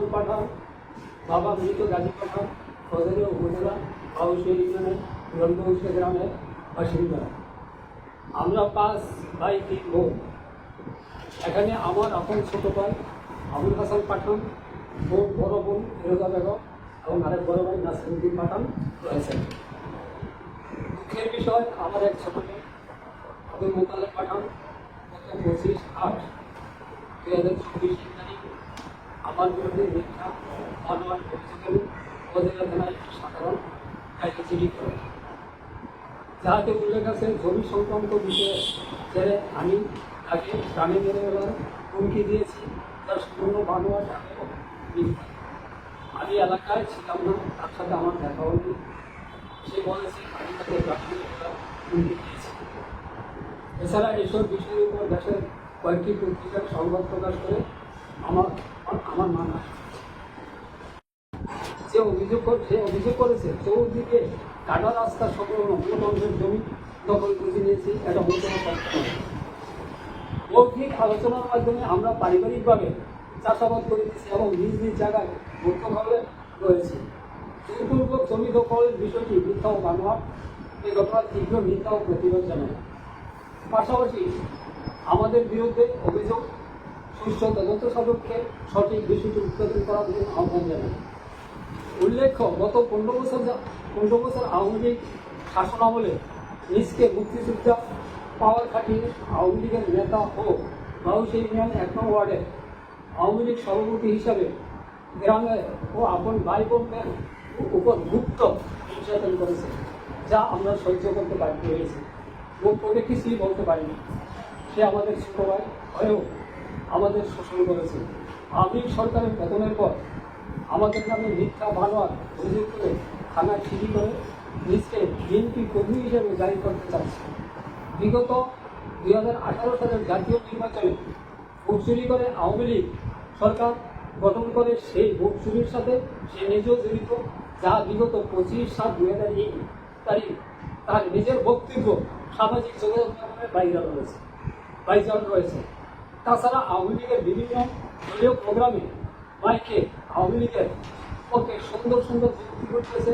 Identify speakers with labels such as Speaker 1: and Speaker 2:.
Speaker 1: হাসান পাঠান বাবা মৃত গাজী পাঠান ফজলীয় উপজেলা বাউশিয়া ইউনিয়নের রঙ্গবংশী গ্রামের বাসিন্দা আমরা পাঁচ ভাই, তিন বোন। এখানে আমার আপন ছোট ভাই আবুল হাসান পাঠান বোন বড় বোন ফিরোজা বেগম এবং আরেক বড় ভাই নাসিরুদ্দিন পাঠান রয়েছেন। দুঃখের বিষয়, আমার এক ছোট মেয়ে আব্দুল মোতালেব পাঠান গত পঁচিশ, আট। দুই হাজার চব্বিশ তারিখ। করে। যাহাতে উল্লেখ আছে জমি সংক্রান্ত বিষয়ে ছেড়ে আমি তাকে প্রাণী মেরে ফেলার হুমকি দিয়েছি, তার সম্পূর্ণ বানোয়াট মিথ্যা আমি এলাকায় ছিলাম না, তার সাথে আমার দেখা হয়নি সে বলেছে, আমি তাকে প্রাণী হুমকি দিয়েছি। এছাড়া এসব বিষয়ের উপর দেশের কয়েকটি পত্রিকার সংবাদ প্রকাশ করে আমার আমার যে অভিযোগ কর- যে অভিযোগ করেছে, চৌদিকে কাটা রাস্তা অংশের জমি দখল করে নিয়েছি এটা আলোচনার মাধ্যমে আমরা পারিবারিকভাবে চাষাবাদ করেছি এবং নিজ নিজ জায়গায় মুক্তভাবে রয়েছি। জমি দখলের বিষয়টি মিথ্যা ও বানোয়াট। এই ঘটনার তীব্র মিথ্যা ও প্রতিবাদ জানায়। পাশাপাশি আমাদের বিরুদ্ধে অভিযোগ সুস্থ তদন্ত সাপেক্ষে সঠিক বিষয়টি উৎপাদন করার জন্য আহ্বান জানাই উল্লেখ্য, গত পনেরো বছর পনেরো বছর আওয়ামী লীগ শাসন আমলে নিজকে মুক্তিযোদ্ধা পাওয়ার খাটিয়ে আওয়ামী লীগের নেতা ও বাউসি ইউনিয়ন এক নং ওয়ার্ডের আওয়ামী লীগ সভাপতি হিসাবে গ্রামে ও আপন ভাই বোনদের উপর গুপ্ত নির্যাতন করেছে, যা আমরা সহ্য করতে বাধ্য হয়েছি। মুখ করে কিছুই বলতে পারিনি। সে আমাদের ছোট ভাই হয়েও আমাদের শোষণ করেছে। আওয়ামী সরকারের পতনের পর আমাদের নামে মিথ্যা বানোয়ার অভিযোগ করে থানা সিঁড়ি করে নিজকে বিএনপি কর্মী হিসেবে জারি করতে চাচ্ছে। বিগত দুই হাজার আঠারো সালের জাতীয় নির্বাচনে ভোট চুরি করে আওয়ামী লীগ সরকার গঠন করে সেই ভোট চুরির সাথে সে নিজেও জড়িত। যা বিগত পঁচিশ সাত দুই হাজার এক তারিখ তার নিজের বক্তব্য সামাজিক যোগাযোগ মাধ্যমে ভাইরাল রয়েছে ভাইরাল রয়েছে তাছাড়া আওয়ামী লীগের বিভিন্ন দলীয় প্রোগ্রামে মাইকে আওয়ামী লীগের পক্ষে সুন্দর সুন্দর যুক্তি করতেছে